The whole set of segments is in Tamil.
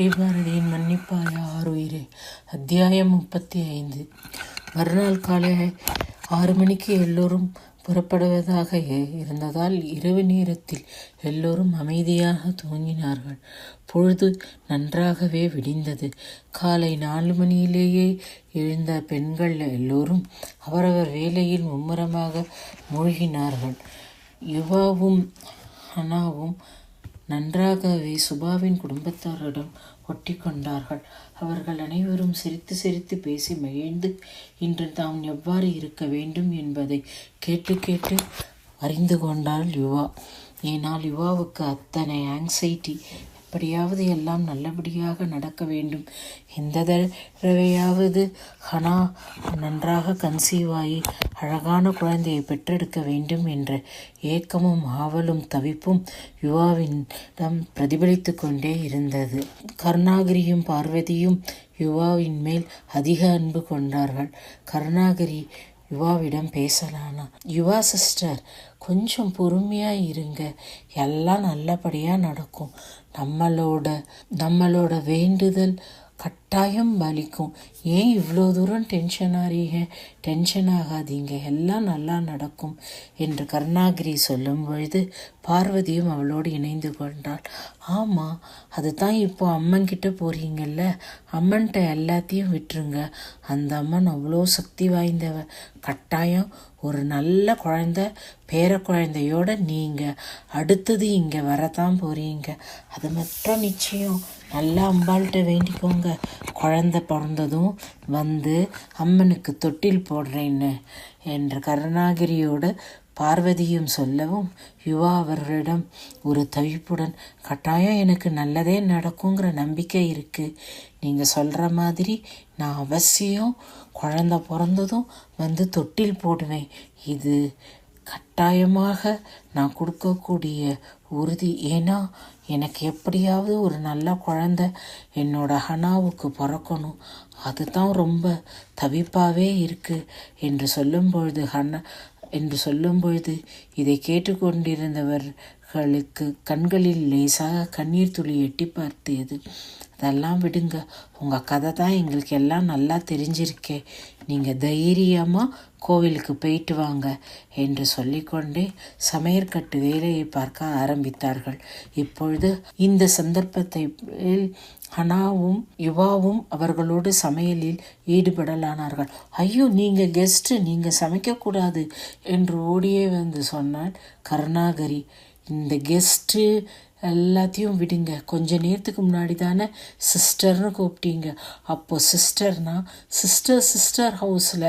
ஸ்ரீபாரதியின் மன்னிப்பாய ஆறுயிரே. அத்தியாயம் முப்பத்தி ஐந்து மறுநாள் காலை ஆறு மணிக்கு எல்லோரும் புறப்படுவதாக இருந்ததால் இரவு நேரத்தில் எல்லோரும் அமைதியாக தூங்கினார்கள். பொழுது நன்றாகவே விடிந்தது. காலை நாலு மணியிலேயே எழுந்த பெண்கள் எல்லோரும் அவரவர் வேலையில் மும்முரமாக மூழ்கினார்கள். யுவாவும் ஹனாவும் நன்றாகவே சுபாவின் குடும்பத்தாரிடம் ஒட்டி கொண்டார்கள். அவர்கள் அனைவரும் சிரித்து சிரித்து பேசி மகிழ்ந்து இன்று தாம் எவ்வாறு இருக்க வேண்டும் என்பதை கேட்டு கேட்டு அறிந்து கொண்டாள் யுவா. ஏனால் யுவாவுக்கு அத்தனை ஆங்ஸைட்டி எப்படியாவது எல்லாம் நல்லபடியாக நடக்க வேண்டும். இந்த தடவையாவது ஹனா நன்றாக கன்சீவ் ஆகி அழகான குழந்தையை பெற்றெடுக்க வேண்டும் என்ற ஏக்கமும் ஆவலும் தவிப்பும் யுவாவிடம் பிரதிபலித்து கொண்டே இருந்தது. கருணாகிரியும் பார்வதியும் யுவாவின் மேல் அதிக அன்பு கொண்டார்கள். கருணாகிரி யுவாவிடம் பேசலானா? யுவா சிஸ்டர் கொஞ்சம் பொறுமையாக இருங்க. எல்லாம் நல்லபடியாக நடக்கும். நம்மளோட நம்மளோட வேண்டுதல் கட்டாயம் பலிக்கும் ஏன் இவ்வளோ தூரம் டென்ஷன் ஆறீங்க? டென்ஷன் ஆகாதீங்க. எல்லாம் நல்லா நடக்கும் என்று கருணாகிரி சொல்லும் பொழுது பார்வதியும் அவளோடு இணைந்து கொண்டாள். ஆமாம் அதுதான் இப்போ அம்மன்கிட்ட போகிறீங்கல்ல அம்மன்கிட்ட எல்லாத்தையும் விட்டுருங்க. அந்த அம்மன் அவ்வளோ சக்தி வாய்ந்தவ. கட்டாயம் ஒரு நல்ல குழந்த பேர குழந்தையோட நீங்கள் அடுத்தது இங்கே வரத்தான் போகிறீங்க அது மட்டும் நிச்சயம். நல்லா அம்பாள்கிட்ட வேண்டிக்கோங்க. குழந்த பிறந்ததும் வந்து அம்மனுக்கு தொட்டில் போடுறேன்னு என்று கருணாகிரியோட பார்வதியும் சொல்லவும் யுவா அவர்களிடம் ஒரு தவிப்புடன் கட்டாயம் எனக்கு நல்லதே நடக்குங்கிற நம்பிக்கை இருக்குது நீங்கள் சொல்கிற மாதிரி நான் அவசியம் குழந்த பிறந்ததும் வந்து தொட்டில் போடுவேன். இது கட்டாயமாக நான் கொடுக்கக்கூடிய உறுதி. ஏன்னா எனக்கு எப்படியாவது ஒரு நல்ல குழந்த என்னோட ஹனாவுக்கு பிறக்கணும். அதுதான் ரொம்ப தவிப்பாகவே இருக்குது என்று சொல்லும் பொழுது ஹனா என்று சொல்லும்பொழுது இதை கேட்டுக்கொண்டிருந்தவர் அவர்களுக்கு கண்களில் லேசாக கண்ணீர் துளி எட்டி பார்த்தியது அதெல்லாம் விடுங்க. உங்கள் கதை தான் எங்களுக்கு எல்லாம் நல்லா தெரிஞ்சிருக்கே. நீங்கள் தைரியமாக கோவிலுக்கு போயிட்டு வாங்க என்று சொல்லிக்கொண்டே சமையற்கட்டு வேலையை பார்க்க ஆரம்பித்தார்கள். இப்பொழுது இந்த சந்தர்ப்பத்தை ஹனாவும் யுவாவும் அவர்களோடு சமையலில் ஈடுபடலானார்கள். ஐயோ நீங்கள் கெஸ்ட்டு. நீங்கள் சமைக்கக்கூடாது என்று ஓடியே வந்து சொன்னாள் கருணாகரி. இந்த கெஸ்ட்டு எல்லாத்தையும் விடுங்க. கொஞ்ச நேரத்துக்கு முன்னாடி தானே சிஸ்டர்னு கூப்பிட்டீங்க. அப்போது சிஸ்டர்னா சிஸ்டர் சிஸ்டர் ஹவுஸில்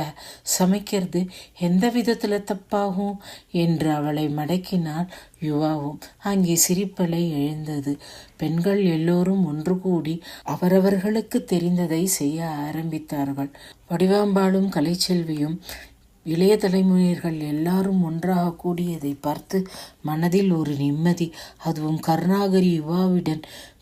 சமைக்கிறது எந்த விதத்தில் தப்பாகும்? என்று அவளை மடக்கினாள் யுவாவும். அங்கே சிரிப்பலை எழுந்தது. பெண்கள் எல்லோரும் ஒன்று கூடி அவரவர்களுக்கு தெரிந்ததை செய்ய ஆரம்பித்தார்கள். வடிவாம்பாளும் கலைச்செல்வியும் இளைய தலைமுறையர்கள் எல்லாரும் ஒன்றாக கூடியதை பார்த்து மனதில் ஒரு நிம்மதி அதுவும் கருணாகரி யுவாவிடன்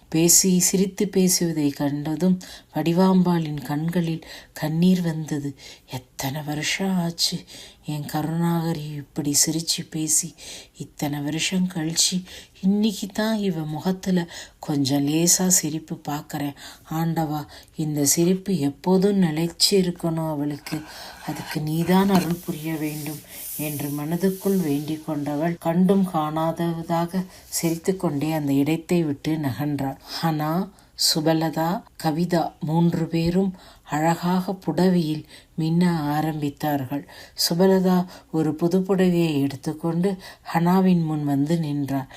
பேசி சிரித்து பேசுவதை கண்டதும் வடிவாம்பாளின் கண்களில் கண்ணீர் வந்தது. எத்தனை வருஷம் ஆச்சு என் கருணாகரி இப்படி சிரித்து பேசி. இத்தனை வருஷம் கழிச்சு இன்னைக்கு தான் இவ முகத்தில் கொஞ்சம் லேசாக சிரிப்பு பார்க்குறேன் ஆண்டவா இந்த சிரிப்பு எப்போதும் நிலைச்சி இருக்கணும் அவளுக்கு. அதுக்கு நீதான் அருள் புரிய வேண்டும். என்று மனதுக்குள் வேண்டிக் கொண்டவள் கண்டும் காணாததாக சிரித்து கொண்டே அந்த இடத்தை விட்டு நகன்றாள். ஹனா சுபலதா கவிதா மூன்று பேரும் அழகாக புடவையில் மின்ன ஆரம்பித்தார்கள். சுபலதா ஒரு புது புடவையை எடுத்துக்கொண்டு ஹனாவின் முன் வந்து நின்றார்.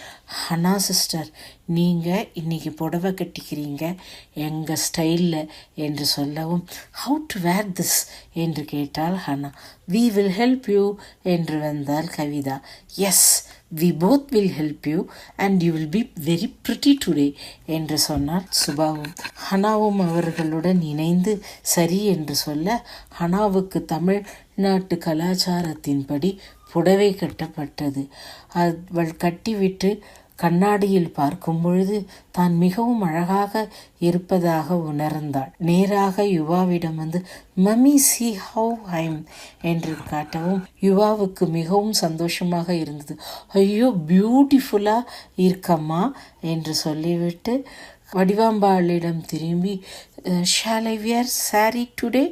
ஹனா சிஸ்டர் நீங்கள் இன்னைக்கு புடவை கட்டிக்கிறீங்க? எங்கள் ஸ்டைலில்? என்று சொல்லவும் ஹவு டு வேர் திஸ் என்று கேட்டால் Hana. We will help you என்று வந்தால் Kavitha. Yes we both will help you and you will be very pretty today என்று சொன்னார் சுபாவும். ஹனாவும் அவர்களுடன் இணைந்து சரி என்று சொல்ல ஹனாவுக்கு தமிழ்நாட்டு கலாச்சாரத்தின்படி புடவை கட்டப்பட்டது. அவள் கட்டிவிட்டு கண்ணாடியில் பார்க்கும் பொழுது தான் மிகவும் அழகாக இருப்பதாக உணர்ந்தாள். நேராக யுவாவிடம் வந்து மம்மி சி ஹவ் ஐம் என்று காட்டவும் யுவாவுக்கு மிகவும் சந்தோஷமாக இருந்தது. ஐயோ பியூட்டிஃபுல்லாக இருக்கம்மா என்று சொல்லிவிட்டு வடிவாம்பாளிடம் திரும்பி shall I wear sari today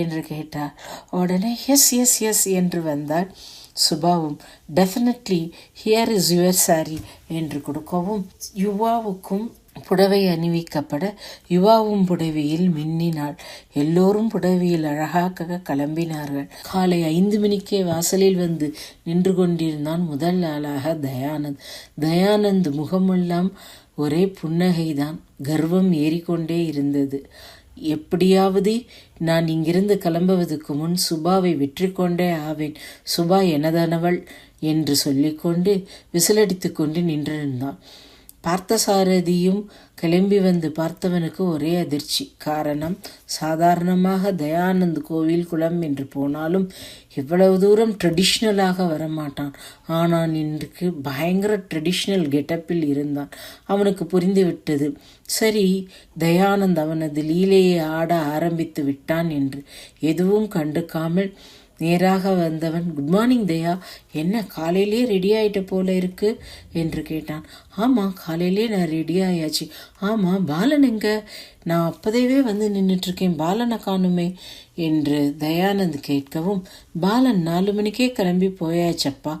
என்று கேட்டார். உடனே எஸ் எஸ் எஸ் என்று வந்தாள். சுபாவும் definitely here is your sari என்று கொடுக்கவும் யுவாவுக்கும் புடவை அணிவிக்கப்பட யுவாவும் புடவையில் மின்னினாள். எல்லோரும் புடவையில் அழகாக கிளம்பினார்கள். காலை ஐந்து மணிக்கே வாசலில் வந்து நின்று கொண்டிருந்தான் முதல் ஆளாக தயானந்த். தயானந்த் முகமெல்லாம் ஒரே புன்னகைதான். கர்வம் ஏறிக்கொண்டே இருந்தது. எப்படியாவது நான் இங்கிருந்து கிளம்புவதற்கு முன் சுபாவை விற்று கொண்டே ஆவேன். சுபா எனதானவள் என்று சொல்லிக்கொண்டு விசிலடித்து கொண்டு நின்றிருந்தான். பார்த்தசாரதியும் கிளம்பி வந்து பார்த்தவனுக்கு ஒரே அதிர்ச்சி. காரணம் சாதாரணமாக தயானந்த் கோவில் குளம் என்று போனாலும் இவ்வளவு தூரம் ட்ரெடிஷ்னலாக வரமாட்டான். ஆனால் இன்றைக்கு பயங்கர ட்ரெடிஷ்னல் கெட்டப்பில் இருந்தான். அவனுக்கு புரிந்துவிட்டது சரி தயானந்த் அவனது லீலையை ஆட ஆரம்பித்து விட்டான் என்று எதுவும் கண்டுக்காமல் நேராக வந்தவன் குட் மார்னிங் தயா. என்ன காலையிலே ரெடி ஆயிட்ட போல இருக்கு? என்று கேட்டான். ஆமாம் காலையிலே நான் ரெடி ஆயாச்சு. ஆமாம் பாலன் எங்க? நான் அப்போதேவே வந்து நின்றுட்டுருக்கேன் பாலனை காணுமே. என்று தயானந்த் கேட்கவும் பாலன் நாலு மணிக்கே கிளம்பி போயாச்சப்பா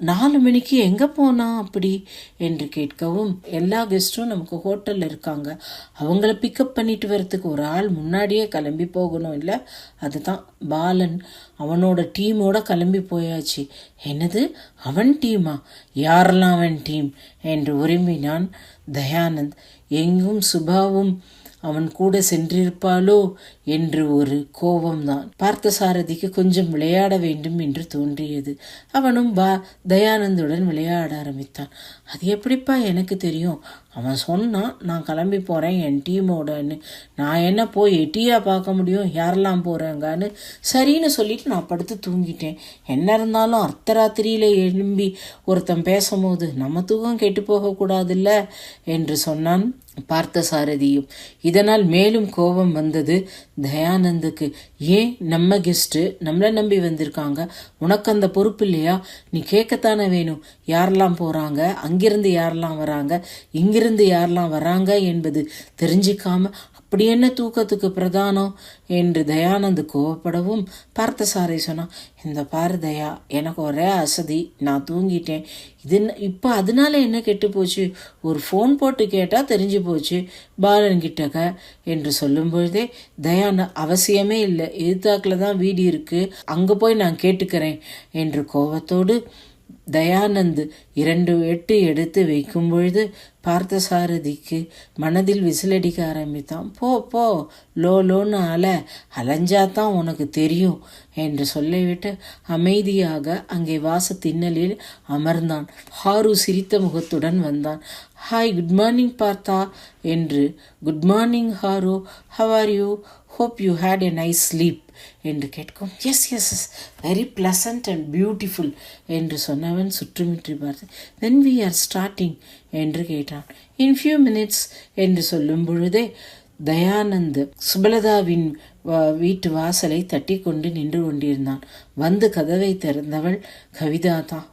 நாலு மணிக்கு எங்கே போனா அப்படி என்று கேட்கவும் எல்லா கெஸ்ட்டும் நமக்கு ஹோட்டலில் இருக்காங்க. அவங்கள பிக்கப் பண்ணிட்டு வரத்துக்கு ஒரு ஆள் முன்னாடியே கிளம்பி போகணும் இல்லை? அதுதான் பாலன். அவனோட டீமோட கிளம்பி போயாச்சு. என்னது? அவன் டீமா? யாரெல்லாம் அவன் டீம்? என்று உரிமினான் தயானந்த். எங்கும் சுபாவும் அவன் கூட சென்றிருப்பாளோ என்று ஒரு கோபம்தான். பார்த்தசாரதிக்கு கொஞ்சம் விளையாட வேண்டும் என்று தோன்றியது. அவனும் பா தயானந்துடன் விளையாட ஆரம்பித்தான். அது எப்படிப்பா எனக்கு தெரியும்? அவன் சொன்னான் நான் கிளம்பி போகிறேன் என் டீமோடன்னு நான் என்ன போய் எட்டியா பார்க்க முடியும்? யாரெல்லாம் போகிறாங்கன்னு சரின்னு சொல்லிட்டு நான் படுத்து தூங்கிட்டேன். என்ன இருந்தாலும் அர்த்தராத்திரியில் எழும்பி ஒருத்தன் பேசும்போது நம்ம தூக்கம் கெட்டு போகக்கூடாதுல்ல? என்று சொன்னான் பார்த்த சாரதியும் இதனால் மேலும் கோபம் வந்தது. தயானந்துக்கு. ஏன் நம்ம கெஸ்ட்டு நம்மளை நம்பி வந்திருக்காங்க. உனக்கு அந்த பொறுப்பு இல்லையா? நீ கேட்கத்தானே வேணும். யாரெல்லாம் போகிறாங்க அங்கிருந்து யாரெல்லாம் வராங்க? இங்கிருந்து யாரெல்லாம் வராங்க என்பது தெரிஞ்சிக்காம அப்படி என்ன தூக்கத்துக்கு பிரதானம்? என்று தயானந்து கோவப்படவும் பார்த்தசாரி சொன்னான் இந்த பாரு தயா எனக்கு ஒரே அசதி நான் தூங்கிட்டேன். இது இப்போ அதனால என்ன கெட்டு போச்சு? ஒரு ஃபோன் போட்டு கேட்டால் தெரிஞ்சு போச்சு பாலன் கிட்டக்க. என்று சொல்லும்பொழுதே தயான அவசியமே இல்லை. எதிர்த்தாக்கில் தான் வீடு இருக்குது அங்கே போய் நான் கேட்டுக்கிறேன். என்று கோவத்தோடு தயானந்த் இரண்டு எட்டு எடுத்து வைக்கும் பொழுது பார்த்தசாரதிக்கு மனதில் விசிலடிக்க ஆரம்பித்தான். போ போ லோ லோன்னு அல அலைஞ்சாதான் உனக்கு தெரியும் என்று சொல்லிவிட்டு அமைதியாக அங்கே வாச திண்ணலில் அமர்ந்தான். ஹாரு சிரித்த முகத்துடன் வந்தான். ஹாய் குட் மார்னிங் பார்த்தா என்று. Good morning Haru how are you hope you had a nice sleep என்று கேட்கும். Yes yes yes very pleasant and beautiful என்று சொன்னவன் சுற்றுமுற்றி பார்த்து தென் வி ஆர் ஸ்டார்டிங் என்று கேட்டான். இன் ஃபியூ மினிட்ஸ் என்று சொல்லும் பொழுதே தயானந்த் சுபலதாவின் வீட்டு வாசலை தட்டி கொண்டு நின்று கொண்டிருந்தான். வந்து கதவை திறந்தவள் கவிதா தான்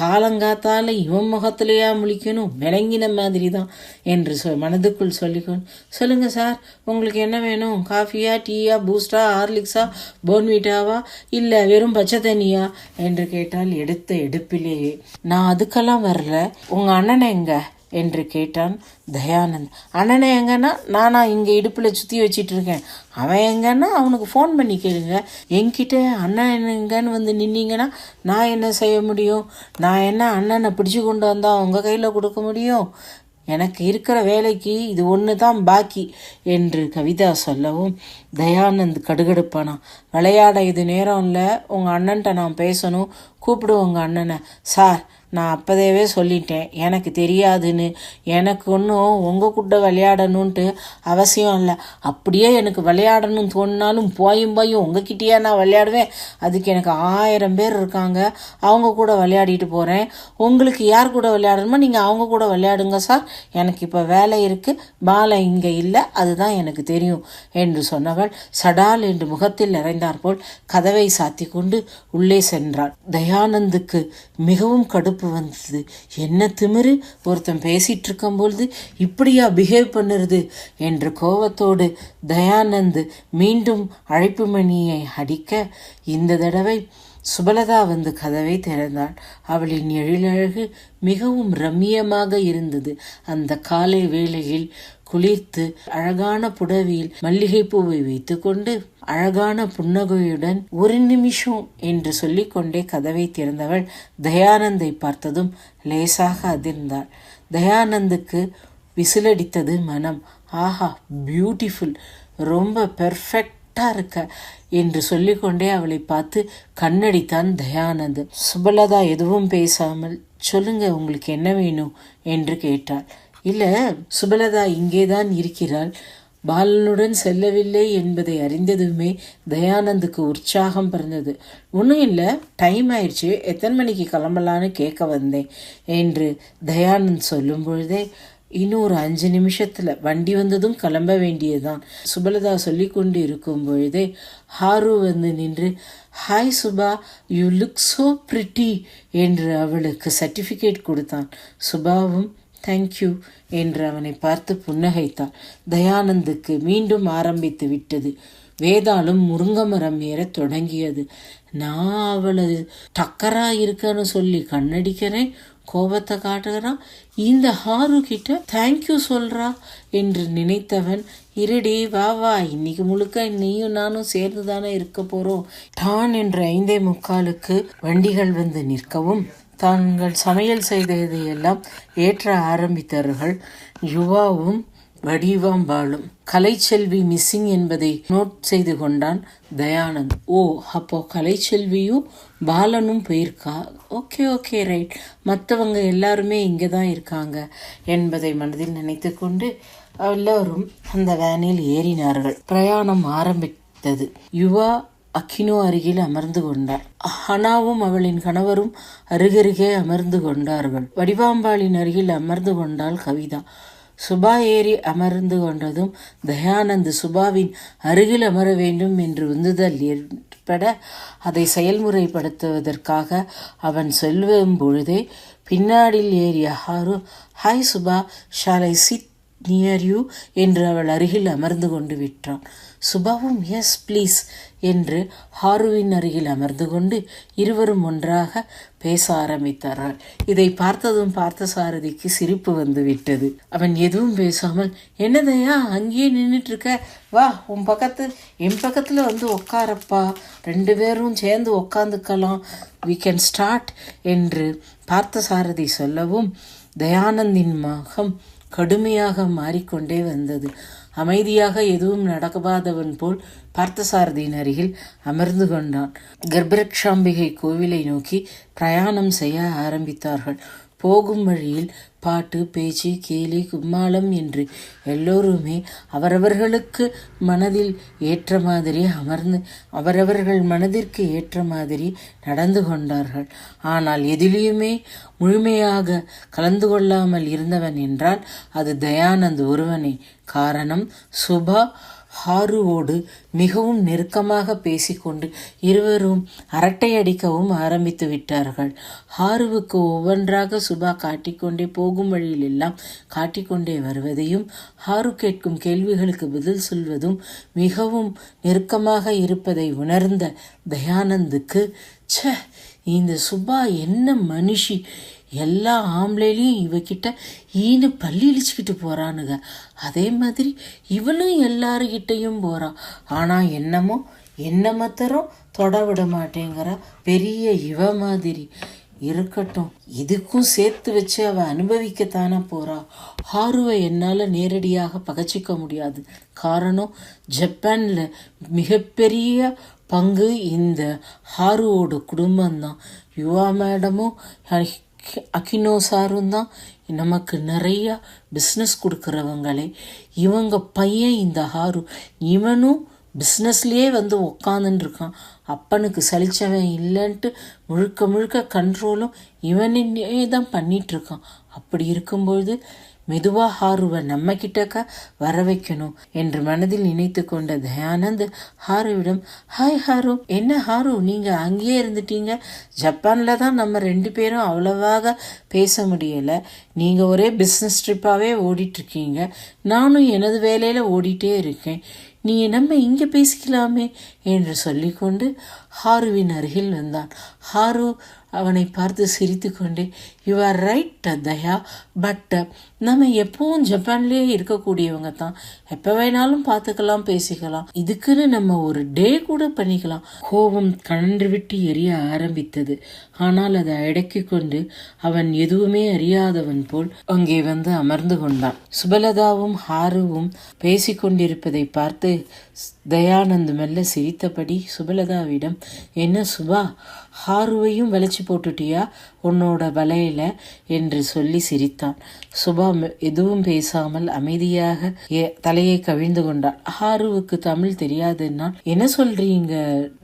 காலங்காத்தால இவன் முகத்திலேயா முழிக்கணும்? விளங்கின மாதிரி தான் என்று சொ மனதுக்குள் சொல்லிக்கணும் சொல்லுங்கள் சார் உங்களுக்கு என்ன வேணும்? காஃபியா டீயா பூஸ்டா ஹார்லிக்ஸா போன்விட்டாவா இல்லை வெறும் பச்சை தண்ணியா? என்று கேட்டால் எடுத்த எடுப்பிலேயே நான் அதுக்கெல்லாம் வரல. உங்கள் அண்ணனை எங்க? என்று கேட்டான் தயானந்த். அண்ணனை எங்கன்னா நானா இங்கே இடுப்பில் சுற்றி வச்சிட்டு இருக்கேன். அவன் எங்கன்னா அவனுக்கு ஃபோன் பண்ணி கேளுங்க. என்கிட்ட அண்ணன் எங்கன்னு வந்து நின்னீங்கன்னா நான் என்ன செய்ய முடியும்? நான் என்ன அண்ணனை பிடிச்சு கொண்டு வந்தால் உங்கள் கையில் கொடுக்க முடியும்? எனக்கு இருக்கிற வேலைக்கு இது ஒன்று தான் பாக்கி என்று கவிதா சொல்லவும் தயானந்த் கடுகடுப்பானா. விளையாட இது நேரம் இல்லை. உங்கள் அண்ணன்ட்ட நான் பேசணும். கூப்பிடு உங்கள் அண்ணனை. சார் நான் அப்போதேவே சொல்லிட்டேன் எனக்கு தெரியாதுன்னு. எனக்கு ஒன்றும் உங்கள் கூட விளையாடணுன்ட்டு அவசியம் இல்லை. அப்படியே எனக்கு விளையாடணும்னு தோணினாலும் போயும் போயும் உங்ககிட்டயே நான் விளையாடுவேன். அதுக்கு எனக்கு ஆயிரம் பேர் இருக்காங்க. அவங்க கூட விளையாடிட்டு போகிறேன் உங்களுக்கு யார் கூட விளையாடணுமோ நீங்கள் அவங்க கூட விளையாடுங்க சார். எனக்கு இப்போ வேலை இருக்குது பாலை இங்கே இல்லை. அதுதான் எனக்கு தெரியும் என்று சொன்னவள் சடால் என்று முகத்தில் நிறைந்தாற்போல் கதவை சாத்தி கொண்டு உள்ளே சென்றாள். தயானந்துக்கு மிகவும் கடுப்பு படபடப்பு வந்தது. என்ன திமிரு? ஒருத்தன் பேசிகிட்டு இருக்கும்பொழுது இப்படியா பிஹேவ் பண்ணுறது? என்று கோபத்தோடு தயானந்த் மீண்டும் அழைப்பு மணியை அடிக்க இந்த தடவை சுபலதா வந்து கதவை திறந்தாள். அவளின் எழிலழகு மிகவும் ரம்மியமாக இருந்தது. அந்த காலை வேளையில் குளிர்த்து அழகான புடவையில் மல்லிகைப்பூவை வைத்துக்கொண்டு அழகான புன்னகையுடன் ஒரு நிமிஷம் என்று சொல்லிக்கொண்டே கதவை திறந்தவள் தயானந்தை பார்த்ததும் லேசாக அதிர்ந்தாள். தயானந்துக்கு விசிலடித்தது மனம். ஆஹா பியூட்டிஃபுல் ரொம்ப பெர்ஃபெக்ட் இருக்க என்று சொல்லிக்கொண்டே அவளை பார்த்து கண்ணடித்தான் தயானந்த். சுபலதா எதுவும் பேசாமல் சொல்லுங்க உங்களுக்கு என்ன வேணும்? என்று கேட்டாள். இல்லை சுபலதா இங்கேதான் இருக்கிறாள். பாலனுடன் செல்லவில்லை என்பதை அறிந்ததுமே தயானந்துக்கு உற்சாகம் பிறந்தது. ஒன்றும் இல்லை டைம் ஆயிடுச்சு எத்தனை மணிக்கு கிளம்பலான்னு கேட்க வந்தேன் என்று தயானந்த் சொல்லும் பொழுதே இன்னும் ஒரு அஞ்சு நிமிஷத்தில் வண்டி வந்ததும் கிளம்ப வேண்டியதுதான். சுபலதா சொல்லி கொண்டு இருக்கும் பொழுதே ஹாரு வந்து நின்று hi Subha you look so pretty என்று அவளுக்கு சர்டிஃபிகேட் கொடுத்தான். சுபாவும் தேங்க்யூ என்று அவனை பார்த்து புன்னகைத்தாள். தயானந்துக்கு மீண்டும் ஆரம்பித்து விட்டது. வேதாளும் முருங்க மரம் தொடங்கியது. நான் அவளது டக்கரா இருக்கன்னு சொல்லி கண்ணடிக்கிறேன் கோபத்தை காட்டுகிறான் இந்த ஹாரு கிட்ட தேங்க்யூ சொல்றா என்று நினைத்தவன் இருடி வா வா இன்னைக்கு முழுக்க நீயும் நானும் சேர்ந்து தானே இருக்க போறோம். டான் என்ற ஐந்தே முக்காலுக்கு வண்டிகள் வந்து நிற்கவும் தாங்கள் சமையல் செய்ததையெல்லாம் ஏற்ற ஆரம்பித்தார்கள் யுவாவும் வடிவாம்பாளும் கலைச்செல்வி மிஸ்ஸிங் என்பதை நோட் செய்து கொண்டான் தயானந்த். ஓ அப்போ கலைச்செல்வியும் பாலனும் போயிருக்கா? Okay okay right. மற்றவங்க எல்லாருமே இங்கே தான் இருக்காங்க என்பதை மனதில் நினைத்து கொண்டு எல்லோரும் அந்த வேனில் ஏறினார்கள். பிரயாணம் ஆரம்பித்தது. யுவா அக்கினோ அருகில் அமர்ந்து கொண்டார். ஹனாவும் அவளின் கணவரும் அருகருகே அமர்ந்து கொண்டார்கள். வடிவாம்பாளின் அருகில் அமர்ந்து கொண்டாள் கவிதா. சுபா ஏறி அமர்ந்து கொண்டதும் தயானந்த் சுபாவின் அருகில் அமர வேண்டும் என்று உந்துதல் ஏற்பட அதை செயல்முறைப்படுத்துவதற்காக அவன் சொல்லும் பொழுதே பின்னாடில் ஏறிய Haru hi Subha shall I sit sit near you என்று அவள் அருகில் அமர்ந்து கொண்டு விட்டான். சுபாவும் எஸ் ப்ளீஸ் என்று ஹாருவின் அருகில் அமர்ந்து கொண்டு இருவரும் ஒன்றாக பேச ஆரம்பித்தார்கள். இதை பார்த்ததும் பார்த்த சாரதிக்கு சிரிப்பு வந்து விட்டது. அவன் எதுவும் பேசாமல் என்னதையா அங்கேயே நின்றுட்டு இருக்க வா உன் பக்கத்து என் பக்கத்தில் வந்து உட்காரப்பா ரெண்டு பேரும் சேர்ந்து உட்காந்துக்கலாம் வி கேன் ஸ்டார்ட் என்று பார்த்த சாரதி சொல்லவும் தயானந்தின் மகம் கடுமையாக மாறிக்கொண்டே வந்தது. அமைதியாக எதுவும் நடக்காதவன் போல் பார்த்தசாரதியின் அருகில் அமர்ந்து கொண்டான். கர்ப்பரக்ஷாம்பிகை கோவிலை நோக்கி பிரயாணம் செய்ய ஆரம்பித்தார்கள். போகும் வழியில் பாட்டு பேச்சு கேலி கும்மாளம் என்று எல்லோருமே அவரவர்களுக்கு மனதில் ஏற்ற மாதிரி அமர்ந்து அவரவர்கள் மனதிற்கு ஏற்ற மாதிரி நடந்து கொண்டார்கள். ஆனால் எதிலையுமே முழுமையாக கலந்து கொள்ளாமல் இருந்தவன் என்றால் அது தயானந்த் ஒருவனே. காரணம் சுபா ஹாருவோடு மிகவும் நெருக்கமாக பேசிக்கொண்டு இருவரும் அரட்டை அடிக்கவும் ஆரம்பித்து விட்டார்கள். ஹாருவுக்கு ஒவ்வொன்றாக சுபா காட்டிக்கொண்டே போகும் வழியில் எல்லாம் காட்டிக்கொண்டே வருவதையும் ஹாரு கேட்கும் கேள்விகளுக்கு பதில் சொல்வதும் மிகவும் நெருக்கமாக இருப்பதை உணர்ந்த தயானந்துக்கு ச்ச இந்த சுபா என்ன மனுஷி? எல்லா ஆம்பளைலையும் இவக்கிட்ட ஈனு பள்ளி இழிச்சுக்கிட்டு போகிறானுங்க அதே மாதிரி இவளும் எல்லாருக்கிட்டையும் போகிறான் ஆனால் என்னமோ என்ன மாத்திரம் தொட விட மாட்டேங்கிற பெரிய இவ மாதிரி. இருக்கட்டும் இதுக்கும் சேர்த்து வச்சு அவ அனுபவிக்கத்தானே போறா. ஹாருவை என்னால் நேரடியாக பகச்சிக்க முடியாது. காரணம் ஜப்பானில் மிகப்பெரிய பங்கு இந்த ஹாருவோட குடும்பம்தான். யுவா மேடமும் அகினோ சாரும் தான் நமக்கு நிறையா பிஸ்னஸ் கொடுக்குறவங்களே இவங்க பையன் இந்த ஹாரு இவனும் பிஸ்னஸ்லேயே வந்து உக்காந்துட்டுருக்கான் அப்பனுக்கு சலிச்சவன் இல்லைன்ட்டு முழுக்க முழுக்க கண்ட்ரோலும் இவனே தான் பண்ணிகிட்ருக்கான் அப்படி இருக்கும்பொழுது மெதுவா ஹாருவை நம்ம கிட்டக்க வர வைக்கணும் என்று மனதில் நினைத்து கொண்ட தயானந்த் ஹாருவிடம் ஹாய் ஹாரு என்ன ஹாரு நீங்க அங்கேயே இருந்துட்டீங்க. ஜப்பான்ல தான் நம்ம ரெண்டு பேரும் அவ்வளவாக பேச முடியல. நீங்க ஒரே பிஸ்னஸ் ட்ரிப்பாவே ஓடிட்டு இருக்கீங்க நானும் எனது வேலையில ஓடிட்டே இருக்கேன். நீ நம்ம இங்கே பேசிக்கலாமே என்று சொல்லிக்கொண்டு ஹாருவின் அருகில் வந்தான். ஹாரு அவனை பார்த்து சிரித்துக்கொண்டே you are right Dhaya but நம்ம எப்பவும் ஜப்பான்லேயே இருக்கக்கூடியவங்க தான். எப்போ வேணாலும் பார்த்துக்கலாம் பேசிக்கலாம். இதுக்குன்னு நம்ம ஒரு டே கூட பண்ணிக்கலாம். கோபம் கணன்று விட்டு எரிய ஆரம்பித்தது. ஆனால் அதை அடக்கி கொண்டு அவன் எதுவுமே அறியாதவன் போல் அங்கே வந்து அமர்ந்து கொண்டான். சுபலதாவும் ஹாருவும் பேசிக்கொண்டிருப்பதை பார்த்து தயானந்த் மெல்ல சிரித்தபடி சுபலதாவிடம் என்ன சுபா ஹாருவையும் வளைச்சி போட்டுட்டியா? உன்னோட வலையில என்று சொல்லி சிரித்தான். சுபா எதுவும் பேசாமல் அமைதியாக தலையை கவிழ்ந்து கொண்டான் ஹாருவுக்கு தமிழ் தெரியாதுன்னா என்ன சொல்றீங்க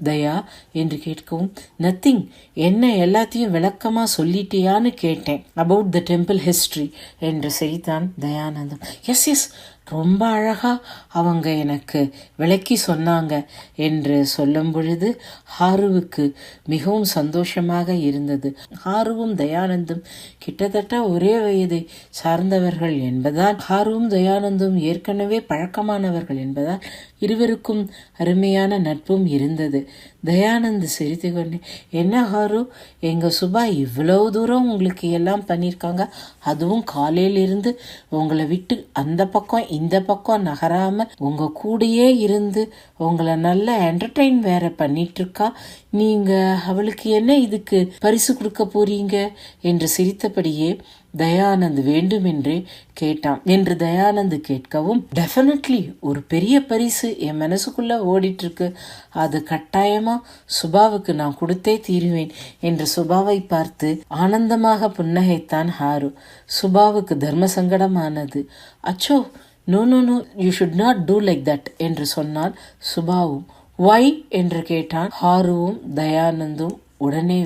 தயா? என்று கேட்கவும் நத்திங் என்ன எல்லாத்தையும் விளக்கமா சொல்லிட்டியான்னு கேட்டேன். அபவுட் த டெம்பிள் ஹிஸ்டரி என்று சிரித்தான் தயானந்தம். எஸ் எஸ் ரொம்ப அழகா அவங்க எனக்கு விளக்கி சொன்னாங்க என்று சொல்லும் பொழுது ஹாருவுக்கு மிகவும் சந்தோஷமாக இருந்தது. ஹாருவும் தயானந்தும் கிட்டத்தட்ட ஒரே வயதை சார்ந்தவர்கள் என்பதால் ஹாருவும் தயானந்தும் ஏற்கனவே பழக்கமானவர்கள் என்பதால் இருவருக்கும் அருமையான நட்பும் இருந்தது. தயானந்த் சிரித்து கொண்டே என்ன ஹாரு? எங்கள் சுபா இவ்வளவு தூரம் உங்களுக்கு எல்லாம் பண்ணியிருக்காங்க. அதுவும் காலையிலிருந்து உங்களை விட்டு அந்த பக்கம் இந்த பக்கம் நகராமல் உங்கள் கூடயே இருந்து உங்களை நல்லா என்டர்டைன் வேற பண்ணிட்டுருக்கா. நீங்கள் அவளுக்கு என்ன இதுக்கு பரிசு கொடுக்க போறீங்க? என்று சிரித்தபடியே தயானந்த் வேண்டுமென்றே கேட்டான். என்று தயானந்த் கேட்கவும் டெஃபினெட்லி ஒரு பெரிய பரிசு என் மனசுக்குள்ள ஓடிட்டு இருக்கு அது கட்டாயமா சுபாவுக்கு நான் கொடுத்தே தீருவேன். என்று சுபாவை பார்த்து ஆனந்தமாக புன்னகைத்தான் ஹாரு. சுபாவுக்கு தர்ம சங்கடமானது. அச்சோ no no no you should not do like that என்று சொன்னால் சுபாவும். ஒய் என்று கேட்டான் ஹாருவும் தயானந்தும் உடனே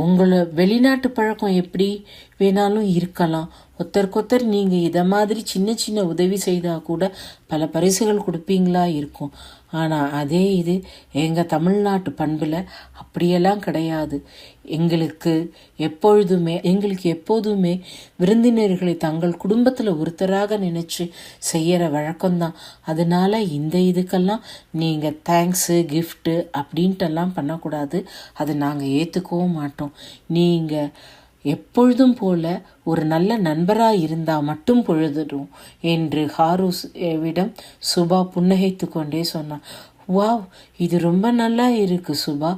உங்களை வெளிநாட்டு பழக்கம் எப்படி வேணாலும் இருக்கலாம். ஒருத்தருக்கொத்தர் நீங்கள் இதை மாதிரி சின்ன சின்ன உதவி செய்தால் கூட பல பரிசுகள் கொடுப்பீங்களா இருக்கும். ஆனால் அதே இது எங்கள் தமிழ்நாட்டு பண்பில் அப்படியெல்லாம் கிடையாது. எங்களுக்கு எப்பொழுதுமே எங்களுக்கு எப்போதுமே விருந்தினர்களை தங்கள் குடும்பத்தில் ஒருத்தராக நினச்சி செய்கிற வழக்கம்தான். அதனால இந்த இதுக்கெல்லாம் நீங்கள் தேங்க்ஸு கிஃப்ட்டு அப்படின்ட்டெல்லாம் பண்ணக்கூடாது. அதை நாங்கள் ஏற்றுக்கவும் மாட்டோம். நீங்கள் எப்பொழுதும் போல ஒரு நல்ல நண்பராக இருந்தால் மட்டும் பொழுதுடும் என்று ஹாரூஸ் விடம் சுபா புன்னகைத்து கொண்டே சொன்னான். வாவ் இது ரொம்ப நல்லா இருக்கு Subha.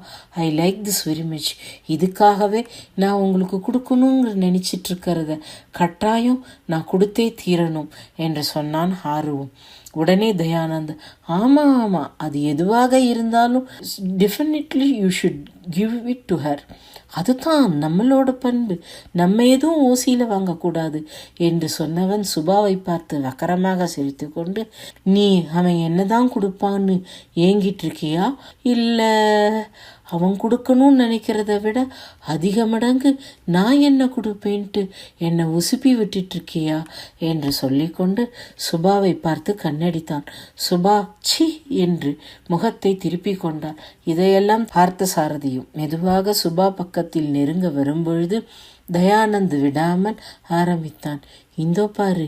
I like this very much இதுக்காகவே நான் உங்களுக்கு கொடுக்கணுங்கிற நினச்சிட்டு இருக்கிறத கட்டாயம் நான் கொடுத்தே தீரணும் என்று சொன்னான் ஹாருவும் உடனே தயானந்த் ஆமாம் ஆமாம் அது எதுவாக இருந்தாலும் definitely you should give it to her அதுதான் நம்மளோட பண்பு. நம்ம எதுவும் ஓசியில் வாங்கக்கூடாது என்று சொன்னவன் சுபாவை பார்த்து வக்கரமாக சிரித்து கொண்டு நீ அவன் என்னதான் கொடுப்பான்னு ஏங்கிட்டு இருக்கியா இல்லை அவன் கொடுக்கணும்னு நினைக்கிறத விட அதிக மடங்கு நான் என்ன கொடுப்பேன்ட்டு என்னை உசுப்பி விட்டுட்ருக்கியா என்று சொல்லிக்கொண்டு சுபாவை பார்த்து கண்ணடித்தான். சுபா சி என்று முகத்தை திருப்பி கொண்டான் இதையெல்லாம் பார்த்த சாரதியும் மெதுவாக சுபா பக்கத்தில் நெருங்க வரும்பொழுது தயானந்த் விடாமல் ஆரம்பித்தான். இந்தோ பாரு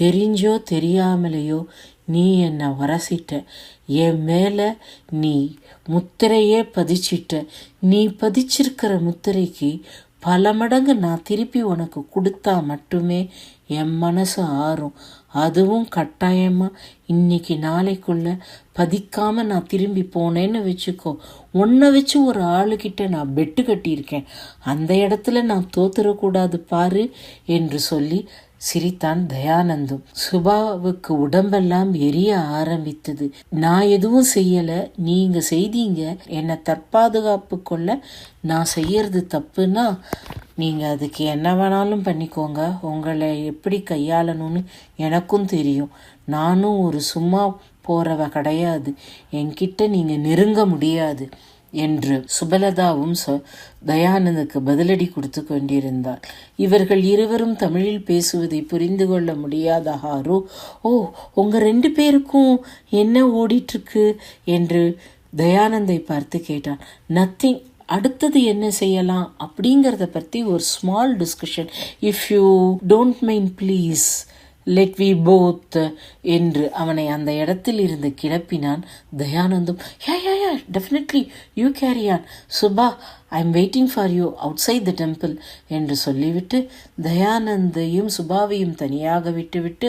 தெரிஞ்சோ தெரியாமலேயோ நீ என்னை வரசிட்ட. என் மேலே நீ முத்திரையே பதிச்சிட்ட. நீ பதிச்சிருக்கிற முத்திரைக்கு பல மடங்கு நான் திருப்பி உனக்கு கொடுத்தா மட்டுமே என் மனசு ஆறும். அதுவும் கட்டாயமாக இன்னைக்கு நாளைக்குள்ள பதிக்காம நான் திரும்பி போனேன்னு வச்சுக்கோ. உன்னை வச்சு ஒரு ஆளுகிட்ட நான் பெட்டு கட்டியிருக்கேன். அந்த இடத்துல நான் தோத்துறக்கூடாது பாரு என்று சொல்லி சிரித்தான் தயானந்தும். சுபாவுக்கு உடம்பெல்லாம் எரிய ஆரம்பித்தது. நான் எதுவும் செய்யல. நீங்க செய்தீங்க. என்னை தற்பாதுகாப்பு கொள்ள நான் செய்யறது தப்புன்னா நீங்க அதுக்கு என்ன வேணாலும் பண்ணிக்கோங்க. உங்களை எப்படி கையாளணும்னு எனக்கும் தெரியும். நானும் ஒரு சும்மா போறவ கிடையாது. என்கிட்ட நீங்க நெருங்க முடியாது. என்று சுபலதாவும் சொ தயானந்துக்கு பதிலடி கொடுத்து கொண்டிருந்தார் இவர்கள் இருவரும் தமிழில் பேசுவதை புரிந்து கொள்ள முடியாத ஹாரு ஓ உங்க ரெண்டு பேருக்கும் என்ன ஓடிட்டுருக்கு? என்று தயானந்தை பார்த்து கேட்டான். நத்திங் அடுத்தது என்ன செய்யலாம்? அப்படிங்கிறத பற்றி ஒரு small discussion if you don't mind please let we both என்று அவனை அந்த இடத்தில் இருந்து கிளப்பினான் தயானந்தும். Yeah yeah yeah definitely you carry on Subha I am waiting for you outside the temple என்று சொல்லிவிட்டு தயானந்தையும் சுபாவையும் தனியாக விட்டுவிட்டு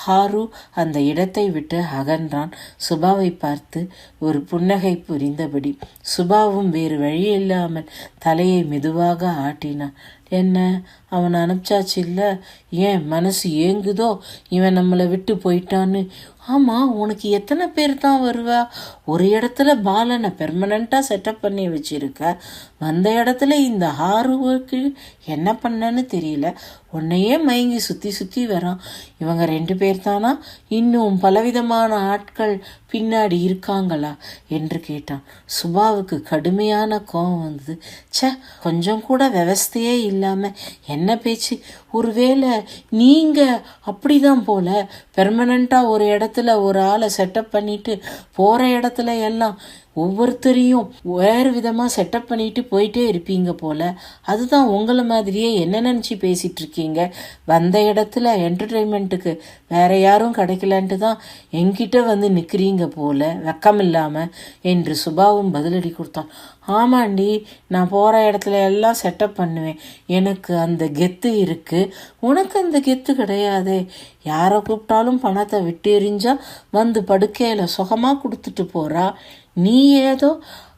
ஹாரு அந்த இடத்தை விட்டு அகன்றான். சுபாவை பார்த்து ஒரு புன்னகை புரிந்தபடி சுபாவும் வேறு வழியில்லாமல் தலையை மெதுவாக ஆட்டினான். என்ன? அவன் அனுப்பிச்சாச்சு இல்லை. ஏன் மனசு ஏங்குதோ? இவன் நம்மளை விட்டு போயிட்டான்னு. ஆமாம் உனக்கு எத்தனை பேர் தான் வருவா? ஒரு இடத்துல பாலனை பெர்மனண்ட்டாக செட்டப் பண்ணி வச்சிருக்க. வந்த இடத்துல இந்த ஹாருவுக்கு என்ன பண்ணன்னு தெரியல. உன்னையே மயங்கி சுற்றி சுற்றி வரான். இவங்க ரெண்டு பேர் தானா? இன்னும் பலவிதமான ஆட்கள் பின்னாடி இருக்காங்களா? என்று கேட்டான். சுபாவுக்கு கடுமையான கோபம் வந்தது. ச்சே கொஞ்சம் கூட விவஸ்தையே இல்லாமல் என்ன பேச்சு? ஒருவேளை நீங்கள் அப்படிதான் போல பெர்மனண்ட்டாக ஒரு இடத்துல ஒரு ஆளை செட்டப் பண்ணிட்டு போகிற இடத்துல எல்லாம் ஒவ்வொருத்தரையும் வேறு விதமாக செட்டப் பண்ணிட்டு போயிட்டே இருப்பீங்க போல. அதுதான் உங்களை மாதிரியே என்ன நினச்சி பேசிகிட்டு இருக்கீங்க? வந்த இடத்துல என்டர்டெயின்மெண்ட்டுக்கு வேற யாரும் கிடைக்கலன்ட்டு தான் என்கிட்ட வந்து நிற்கிறீங்க போல. வெக்கம் இல்லாமல் என்று சுபாவும் பதிலடி கொடுத்தான். ஆமாண்டி நான் போகிற இடத்துல எல்லாம் செட்டப் பண்ணுவேன். எனக்கு அந்த கெத்து இருக்குது உனக்கு அந்த கெத்து கிடையாதே. யாரை கூப்பிட்டாலும் பணத்தை விட்டு எறிஞ்சால் வந்து படுக்கையில் சுகமாக கொடுத்துட்டு போகிறா நீ ஏதோ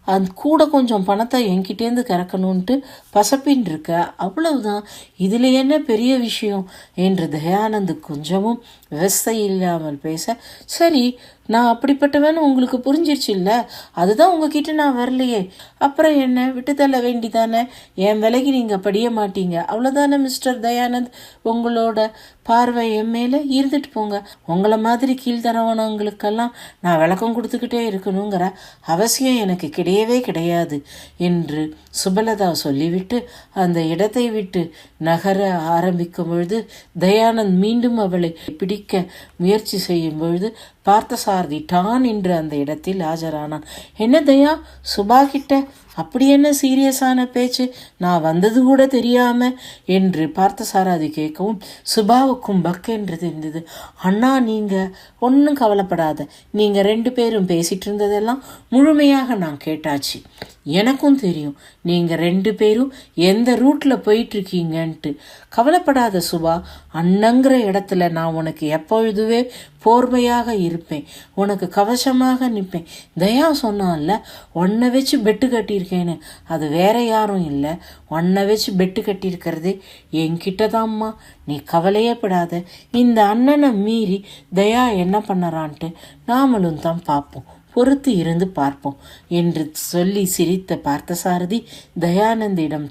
அந்த கூட கொஞ்சம் பணத்தை என்கிட்டேருந்து கறக்கணுன்ட்டு பசப்பின் இருக்க அவ்வளவுதான். இதில் என்ன பெரிய விஷயம்? என்று தயானந்த் கொஞ்சமும் விவசாய இல்லாமல் பேச சரி நான் அப்படிப்பட்டவன் உங்களுக்கு புரிஞ்சிருச்சு இல்லை அதுதான் உங்ககிட்ட நான் வரலையே. அப்புறம் என்ன? விட்டு தள்ள வேண்டிதானே? என் விலைக்கு நீங்கள் படிய மாட்டீங்க. அவ்வளோதானே மிஸ்டர் தயானந்த்? உங்களோட பார்வை என் மேலே இருந்துட்டு போங்க. உங்களை மாதிரி கீழ்த்தரவனவங்களுக்கெல்லாம் நான் விளக்கம் கொடுத்துக்கிட்டே இருக்கணுங்கிற அவசியம் எனக்கு கிடையவே கிடையாது என்று சுபலதா சொல்லிவிட்டு அந்த இடத்தை விட்டு நகர ஆரம்பிக்கும் பொழுது தயானந்த் மீண்டும் அவளை பிடிக்க முயற்சி செய்யும் பொழுது பார்த்தசாரதி டான் என்று அந்த இடத்தில் ஆஜரானான். என்ன தயா? சுபா கிட்ட அப்படி என்ன சீரியஸான பேச்சு? நான் வந்தது கூட தெரியாம. என்று பார்த்தசாராதி கேட்கவும் சுபாவுக்கும் பக் என்று தெரிந்தது. அண்ணா நீங்க ஒன்றும் கவலைப்படாத. நீங்க ரெண்டு பேரும் பேசிட்டு இருந்ததெல்லாம் முழுமையாக நான் கேட்டாச்சு. எனக்கும் தெரியும். நீங்க ரெண்டு பேரும் எந்த ரூட்ல போயிட்டு இருக்கீங்கன்ட்டு கவலைப்படாத சுபா அண்ணங்கிற இடத்துல நான் உனக்கு எப்பொழுதுவே போர்வையாக இருப்பேன். உனக்கு கவசமாக நிற்பேன். தயா சொன்னான்ல உன்னை வச்சு பெட்டு கட்டியிருக்கேன்னு. அது வேற யாரும் இல்லை. உன்னை வச்சு பெட்டு கட்டியிருக்கிறதே என்கிட்ட தான்மா நீ கவலையே படாத. இந்த அண்ணனை மீறி தயா என்ன பண்ணறான்ட்டு நாமளும் தான் பார்ப்போம் பொறுத்து இருந்து பார்ப்போம் என்று சொல்லி சிரித்த பார்த்தசாரதி தயானந்திடம்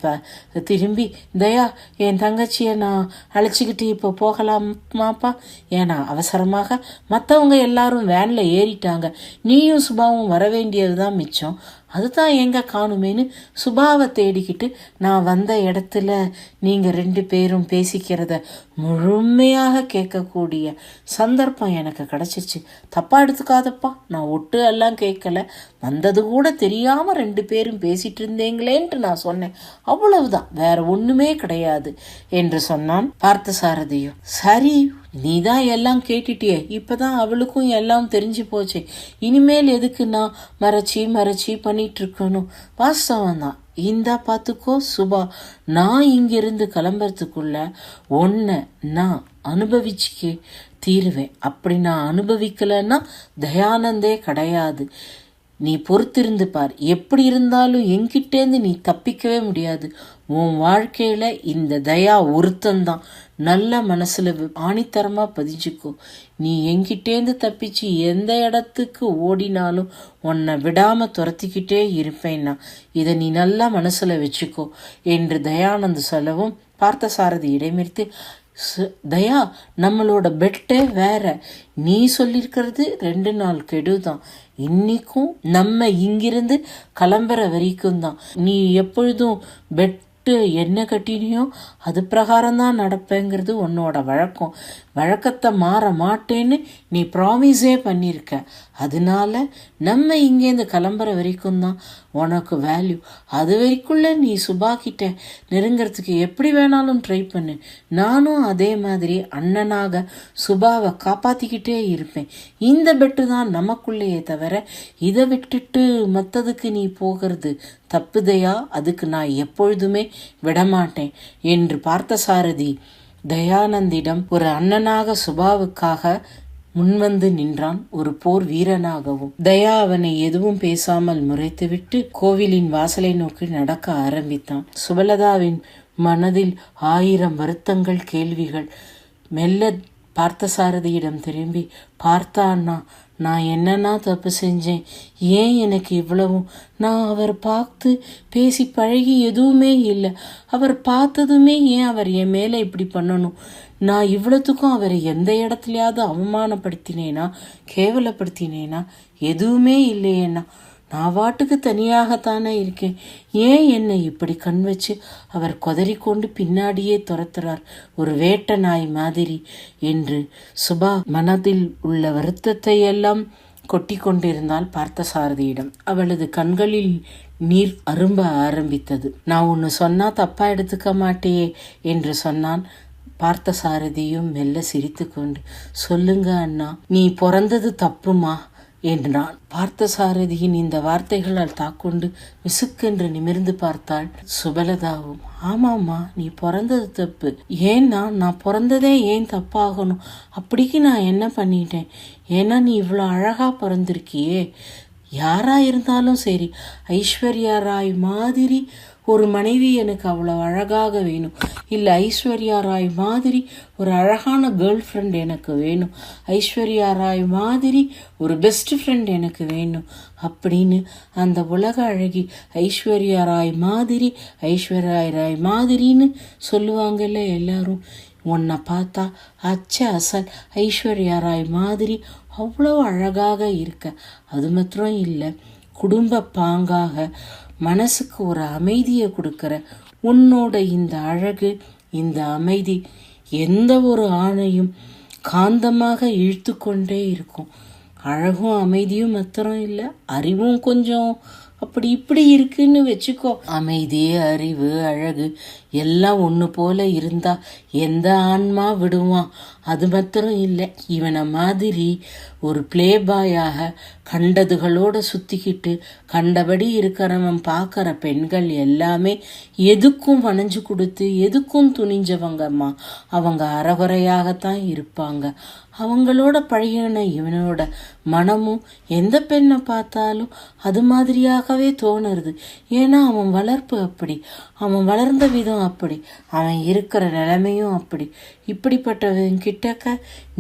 திரும்பி தயா என் தங்கச்சியை நான் அழைச்சிக்கிட்டு இப்போ போகலாமாப்பா? ஏன்னா அவசரமாக மற்றவங்க எல்லாரும் வேனில் ஏறிட்டாங்க. நீயும் சுபாவும் வர வேண்டியது தான் மிச்சம். அதுதான் எங்கே காணுமேனு சுபாவை தேடிக்கிட்டு நான் வந்த இடத்துல நீங்கள் ரெண்டு பேரும் பேசிக்கிறத முழுமையாக கேட்கக்கூடிய சந்தர்ப்பம் எனக்கு கிடச்சிச்சு. தப்பாக எடுத்துக்காதப்பா. நான் ஒட்டு எல்லாம் கேட்கல. வந்தது கூட தெரியாமல் ரெண்டு பேரும் பேசிட்டு இருந்தீங்களேன்ட்டு நான் சொன்னேன். அவ்வளவுதான். வேற ஒன்றுமே கிடையாது என்று சொன்னான் பார்த்தசாரதியும் சரி நீ தான் எல்லாம் கேட்டுட்டியே. இப்பதான் அவளுக்கும் எல்லாம் தெரிஞ்சு போச்சு. இனிமேல் எதுக்கு நான் மறைச்சி மறைச்சி பண்ணிட்டு இருக்கணும் வாஸ்தவம் தான். இந்தா பார்த்துக்கோ சுபா. நான் இங்கிருந்து கிளம்புறதுக்குள்ள ஒன்றை நான் அனுபவிச்சுக்கே தீருவேன். அப்படி நான் அனுபவிக்கலைன்னா தயானந்தே கிடையாது. நீ பொறுத்திருந்து பார். எப்படி இருந்தாலும் எங்கிட்டேருந்து நீ தப்பிக்கவே முடியாது. உன் வாழ்க்கையில இந்த தயா ஒருத்தந்தான். நல்ல மனசுல ஆணித்தரமா பதிஞ்சுக்கோ. நீ எங்கிட்டேருந்து தப்பிச்சு எந்த இடத்துக்கு ஓடினாலும் உன்னை விடாம துரத்திக்கிட்டே இருப்பேன்னா இதை நீ நல்லா மனசுல வச்சுக்கோ. என்று தயானந்த் சொல்லவும் பார்த்தசாரதி இடைமறித்து தயா நம்மளோட பெட்டே வேற. நீ சொல்லியிருக்கிறது ரெண்டு நாள் கெடுதான். இன்னைக்கும் நம்ம இங்கிருந்து கிளம்புற வரைக்கும் தான். நீ எப்பொழுதும் பெட் என்ன கட்டினியோ அது பிரகாரம் தான் நடப்பேங்கிறது உன்னோட வழக்கம். வழக்கத்தை மாற மாட்டேன்னு நீ ப்ராமிஸே பண்ணியிருக்க அதனால நம்ம இங்கேருந்து கிளம்புற வரைக்கும் தான் உனக்கு வேல்யூ அது வரைக்குள்ள நீ சுபா நெருங்கிறதுக்கு எப்படி வேணாலும் ட்ரை பண்ணு. நானும் அதே மாதிரி அண்ணனாக சுபாவை காப்பாற்றிக்கிட்டே இருப்பேன். இந்த பெட்டு தான் நமக்குள்ளேயே தவிர இதை விட்டுட்டு மற்றதுக்கு நீ போகிறது தப்புதையா? அதுக்கு நான் எப்பொழுதுமே விடமாட்டேன். என்று பார்த்த சாரதி தயானந்திடம் ஒரு அண்ணனாக சுபாவுக்காக முன்வந்து நின்றான் ஒரு போர் வீரனாகவும். தயா அவனை எதுவும் பேசாமல் முறைத்துவிட்டு கோவிலின் வாசலை நோக்கி நடக்க ஆரம்பித்தான். சுபலதாவின் மனதில் ஆயிரம் வருத்தங்கள் கேள்விகள். மெல்ல பார்த்தசாரதியிடம் திரும்பி பார்த்தா அண்ணா நான் என்னன்னா தப்பு செஞ்சேன்? ஏன் எனக்கு இவ்வளவும்? நான் அவர் பார்த்து பேசி பழகி எதுவுமே இல்லை. அவர் பார்த்ததுமே ஏன் அவர் என் மேலே இப்படி பண்ணணும்? நான் இவ்வளோத்துக்கும் அவரை எந்த இடத்துலையாவது அவமானப்படுத்தினேனா? கேவலப்படுத்தினேனா? எதுவுமே இல்லையேண்ணா. நான் வாட்டுக்கு தனியாகத்தானே இருக்கேன். ஏன் என்னை இப்படி கண் வச்சு அவர் கொதறிக்கொண்டு பின்னாடியே துரத்துறார்? ஒரு வேட்ட நாய் மாதிரி என்று சுபா மனதில் உள்ள வருத்தத்தை எல்லாம் கொட்டி கொண்டிருந்தால் பார்த்தசாரதியிடம். அவளது கண்களில் நீர் அரும்ப ஆரம்பித்தது. நான் ஒன்று சொன்னா தப்பா எடுத்துக்க மாட்டேயே என்று சொன்னான் பார்த்த சாரதியும் மெல்ல சிரித்துக்கொண்டு. சொல்லுங்க அண்ணா நீ பிறந்தது தப்புமா? என்றான். பார்த்தசாரதியின் இந்த வார்த்தைகளால் தாக்கொண்டு விசுக்கென்று நிமிர்ந்து பார்த்தாள். சுபலதாவும் ஆமாம்மா நீ பிறந்தது தப்பு. ஏன்னா நான் பிறந்ததே ஏன் தப்பாகணும்? அப்படிக்கு நான் என்ன பண்ணிட்டேன்? ஏன்னா நீ இவ்வளோ அழகா பிறந்திருக்கியே. யாரா இருந்தாலும் சரி ஐஸ்வர்யா ராய் மாதிரி ஒரு மனைவி எனக்கு அவ்வளோ அழகாக வேணும். இல்லை ஐஸ்வர்யா ராய் மாதிரி ஒரு அழகான கேர்ள் ஃப்ரெண்ட் எனக்கு வேணும். ஐஸ்வர்யா ராய் மாதிரி ஒரு பெஸ்ட் ஃப்ரெண்ட் எனக்கு வேணும். அப்படின்னு அந்த உலக அழகி ஐஸ்வர்யா ராய் மாதிரி ஐஸ்வர்யா ராய் மாதிரின்னு சொல்லுவாங்கல்ல எல்லாரும். உன்னை பார்த்தா அச்ச அசல் ஐஸ்வர்யா ராய் மாதிரி அவ்வளோ அழகாக இருக்க. அது மாத்திரம் இல்லை குடும்ப பாங்காக மனசுக்கு ஒரு அமைதியை கொடுக்குற உன்னோட இந்த அழகு இந்த அமைதி எந்த ஒரு ஆணையும் காந்தமாக இழுத்து கொண்டே இருக்கும். அழகும் அமைதியும் மாத்திரம் இல்லை அறிவும் கொஞ்சம் அப்படி இப்படி இருக்குன்னு வச்சுக்கோ. அமைதி அறிவு அழகு எல்லாம் ஒன்று போல இருந்தா எந்த ஆன்மா விடுவான்? அது மாத்திரம் இல்லை. இவனை மாதிரி ஒரு பிளே பாயாக கண்டதுகளோட சுத்திக்கிட்டு கண்டபடி இருக்கிறவன் பார்க்குற பெண்கள் எல்லாமே எதுக்கும் வணைஞ்சு கொடுத்து எதுக்கும் துணிஞ்சவங்கம்மா. அவங்க அறகுறையாகத்தான் இருப்பாங்க. அவங்களோட பழகின இவனோட மனமும் எந்த பெண்ணை பார்த்தாலும் அது மாதிரியாகவே தோணுறது. ஏன்னா அவன் வளர்ப்பு அப்படி. அவன் வளர்ந்த விதம் அப்படி. அவன் இருக்கிற நிலைமையும் அப்படி. இப்படிப்பட்டவன் கிட்டக்க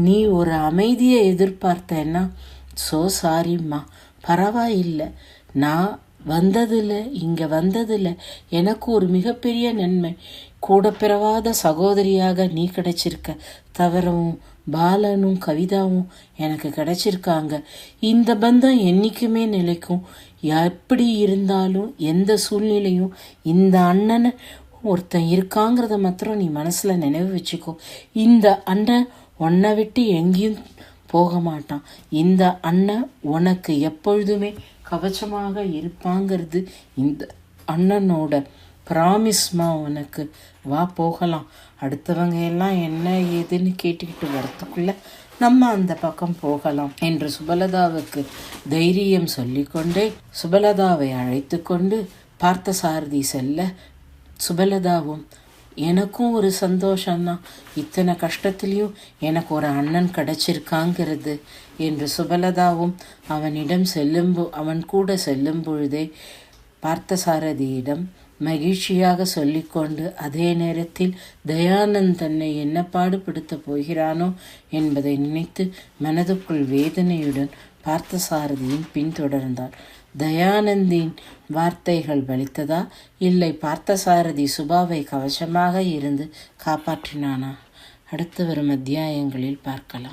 நீ ஒரு அமைதியை எதிர்பார்த்தேன்னா ஸோ சாரிம்மா பரவாயில்லை. நான் வந்ததில் இங்கே வந்ததில் எனக்கு ஒரு மிகப்பெரிய நன்மை. கூட பிறவாத சகோதரியாக நீ கிடைச்சிருக்க. தவிரவும் பாலனும் கவிதாவும் எனக்கு கிடைச்சிருக்காங்க. இந்த பந்தம் என்றைக்குமே நிலைக்கும். எப்படி இருந்தாலும் எந்த சூழ்நிலையும் இந்த அண்ணனை ஒருத்தன் இருக்காங்கிறத மாத்திரம் நீ மனசில் நினைவு வச்சுக்கோ. இந்த அண்ணன் உன்னை விட்டு எங்கேயும் போக மாட்டான். இந்த அண்ணன் உனக்கு எப்பொழுதுமே கவச்சமாக இருப்பாங்கிறது இந்த அண்ணனோட ப்ராமிஸ்மா உனக்கு. வா போகலாம். அடுத்தவங்க எல்லாம் என்ன ஏதுன்னு கேட்டுக்கிட்டு வரத்துக்குள்ள நம்ம அந்த பக்கம் போகலாம் என்று சுபலதாவுக்கு தைரியம் சொல்லிக்கொண்டே சுபலதாவை அழைத்து கொண்டு பார்த்தசாரதி செல்ல சுபலதாவும் எனக்கும் ஒரு சந்தோஷம்தான். இத்தனை கஷ்டத்துலேயும் எனக்கு ஒரு அண்ணன் கிடைச்சிருக்காங்கிறது என்று சுபலதாவும் அவனிடம் செல்லும் அவன் கூட செல்லும் பொழுதே பார்த்தசாரதியிடம் மகிழ்ச்சியாக சொல்லிக்கொண்டு அதே நேரத்தில் தயானந்த் தன்னை என்ன பாடுபடுத்தப் போகிறானோ என்பதை நினைத்து மனதுக்குள் வேதனையுடன் பார்த்தசாரதியின் பின்தொடர்ந்தாள் தயானந்தின் வார்த்தைகள் வலித்ததா? இல்லை பார்த்தசாரதி சுபாவை கவசமாக இருந்து காப்பாற்றினானா? அடுத்து வரும் அத்தியாயங்களில் பார்க்கலாம்.